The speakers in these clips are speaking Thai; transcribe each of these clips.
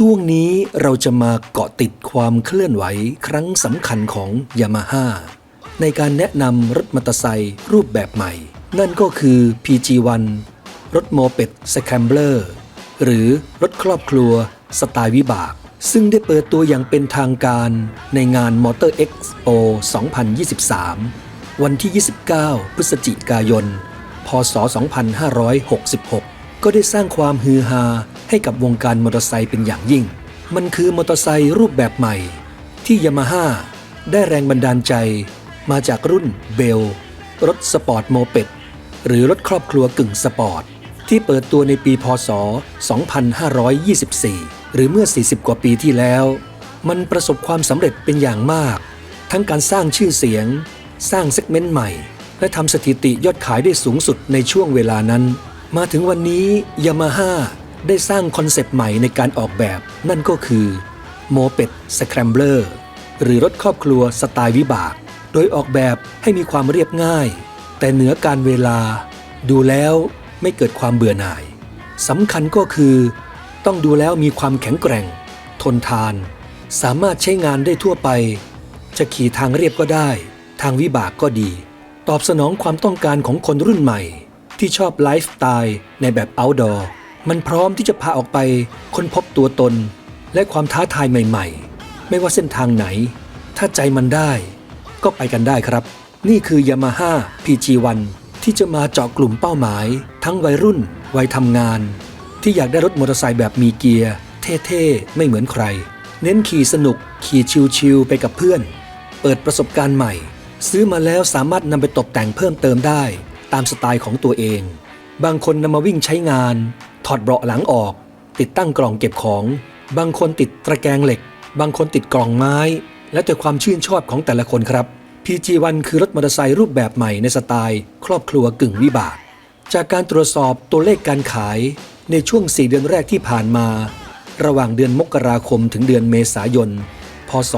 ช่วงนี้เราจะมาเกาะติดความเคลื่อนไหวครั้งสำคัญของยามาฮ่าในการแนะนำรถมอเตอร์ไซค์รูปแบบใหม่ นั่นก็คือ PG1 รถโมเป็ดสแคมเบอร์หรือรถครอบครัวสไตล์วิบาก ซึ่งได้เปิดตัวอย่างเป็นทางการในงาน Motor Expo 2023 วันที่ 29 พฤศจิกายน พศ 2566 ก็ได้สร้างความฮือฮา ให้กับวงการมอเตอร์ไซค์เป็นอย่างยิ่ง มันคือมอเตอร์ไซค์รูปแบบใหม่ ที่ยามาฮ่าได้แรงบันดาลใจ มาจากรุ่นเบล รถสปอร์ตโมเป็ดหรือรถครอบครัวกึ่งสปอร์ต ที่เปิดตัวในปีพศ 2524 หรือเมื่อ 40 กว่าปีที่แล้ว มันประสบความสำเร็จเป็นอย่างมาก ทั้งการสร้างชื่อเสียง สร้างเซกเมนต์ใหม่ และทำสถิติยอดขายได้สูงสุดในช่วงเวลานั้น มาถึงวันนี้ยามาฮ่า ได้สร้างคอนเซปต์ใหม่ในการออกแบบ นั่นก็คือโมเป็ดสแครมเบอร์หรือรถครอบครัวสไตล์วิบาก โดยออกแบบให้มีความเรียบง่าย แต่เหนือการเวลา ดูแล้วไม่เกิดความเบื่อหน่ายสำคัญก็คือ ต้องดูแล้วมีความแข็งแกร่ง ทนทาน สามารถใช้งานได้ทั่วไป จะขี่ทางเรียบก็ได้ ทางวิบากก็ดี ตอบสนองความต้องการของคนรุ่นใหม่ ที่ชอบไลฟ์สไตล์ในแบบ outdoor มันพร้อมที่จะพาออกไปค้นพบตัวตน และความท้าทายใหม่ๆ ไม่ว่าเส้นทางไหน ถ้าใจมันได้ ก็ไปกันได้ครับ นี่คือ Yamaha PG1 ที่จะมาเจาะกลุ่มเป้าหมาย ทั้งวัยรุ่น วัยทำงาน ที่อยากได้รถมอเตอร์ไซค์แบบมีเกียร์ เท่ๆ ไม่เหมือนใคร เน้นขี่สนุก ขี่ชิลๆไปกับเพื่อน เปิดประสบการณ์ใหม่ ซื้อมาแล้วสามารถนำไปตกแต่งเพิ่มเติมได้ ตามสไตล์ของตัวเอง บางคนนำมาวิ่งใช้งาน ถอดเบาะหลังออก ติดตั้งกล่องเก็บของ บางคนติดตะแกรงเหล็ก บางคนติดกล่องไม้ และแต่ความชื่นชอบของแต่ละคนครับ PG1 คือรถมอเตอร์ไซค์รูปแบบใหม่ในสไตล์ ครอบครัวกึ่งวิบาก จากการตรวจสอบตัวเลขการขายในช่วง 4 เดือนแรกที่ผ่านมา ระหว่างเดือนมกราคมถึงเดือนเมษายน พศ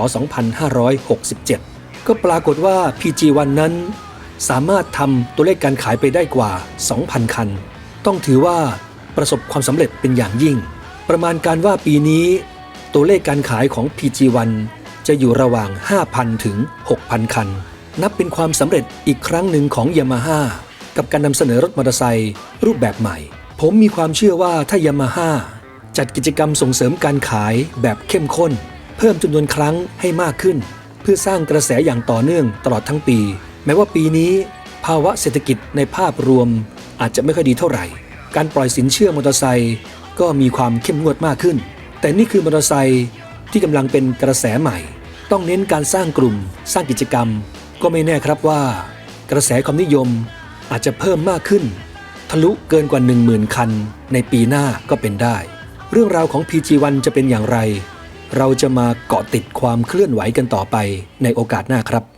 2567 ก็ปรากฏว่า PG1 นั้น สามารถทำตัวเลขการขายไปได้กว่า 2,000 คัน ต้องถือว่า ประสบความสำเร็จเป็นอย่างยิ่ง ประมาณการว่าปีนี้ ตัวเลขการขายของ PG1 จะอยู่ระหว่าง 5,000 ถึง 6,000 คัน นับเป็นความสำเร็จอีกครั้งหนึ่งของ Yamaha กับการนำเสนอรถมอเตอร์ไซค์รูปแบบใหม่ ผมมีความเชื่อว่าถ้า Yamaha จัดกิจกรรมส่งเสริมการขายแบบเข้มข้น เพิ่มจำนวนครั้งให้มากขึ้น เพื่อสร้างกระแสอย่างต่อเนื่องตลอดทั้งปี แม้ว่าปีนี้ ภาวะเศรษฐกิจในภาพรวมอาจจะไม่ค่อยดีเท่าไหร่ การปล่อยสินเชื่อมอเตอร์ไซค์ก็มีความเข้มงวดมากขึ้น แต่นี่คือมอเตอร์ไซค์ที่กำลังเป็นกระแสใหม่ ต้องเน้นการสร้างกลุ่ม สร้างกิจกรรม ก็ไม่แน่ครับว่า กระแสความนิยมอาจจะเพิ่มมากขึ้น ทะลุเกินกว่า 10,000 คัน ในปีหน้าก็เป็นได้ เรื่องราวของ PG1 จะเป็นอย่างไร เราจะมาเกาะติดความเคลื่อนไหวกันต่อไปในโอกาสหน้าครับ